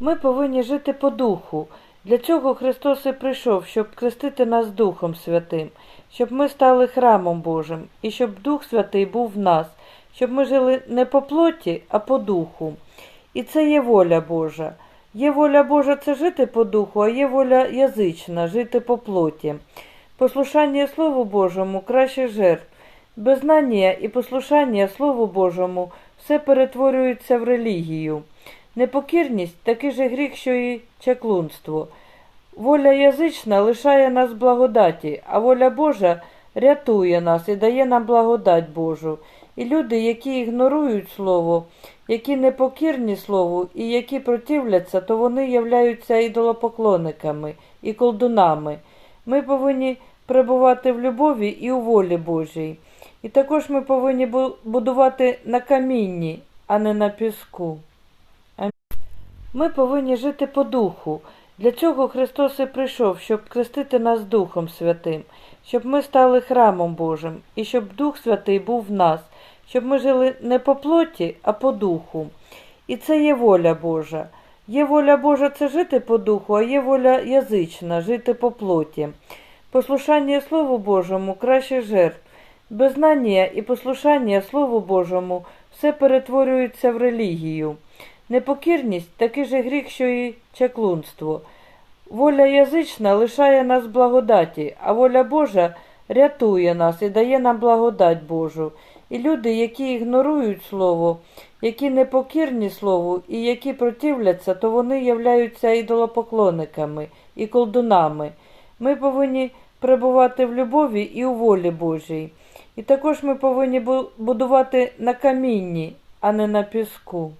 Ми повинні жити по духу. Для цього Христос і прийшов, щоб крестити нас Духом Святим, щоб ми стали храмом Божим, і щоб Дух Святий був в нас, щоб ми жили не по плоті, а по духу. І це є воля Божа. Є воля Божа це жити по духу, а є воля язична жити по плоті. Послушання Слову Божому краще жертв. Беззнання і послушання Слову Божому все перетворюється в релігію. Непокірність такий же гріх, що і чаклунство. Воля язична лишає нас благодаті, а воля Божа рятує нас і дає нам благодать Божу. І люди, які ігнорують Слово, які непокірні Слову і які противляться, то вони являються ідолопоклонниками і колдунами. Ми повинні перебувати в любові і у волі Божій. І також ми повинні будувати на камінні, а не на піску. Ми повинні жити по духу. Для цього Христос і прийшов, щоб крестити нас Духом Святим, щоб ми стали храмом Божим, і щоб Дух Святий був в нас, щоб ми жили не по плоті, а по духу. І це є воля Божа. Є воля Божа це жити по духу, а є воля язична жити по плоті. Послушання Слову Божому краще жертв. Беззнання і послушання Слову Божому все перетворюється в релігію. Непокірність такий же гріх, що і чаклунство. Воля язична лишає нас благодаті, а воля Божа рятує нас і дає нам благодать Божу. І люди, які ігнорують Слово, які непокірні Слову і які противляться, то вони являються ідолопоклонниками і колдунами. Ми повинні перебувати в любові і у волі Божій. І також ми повинні будувати на камінні, а не на піску.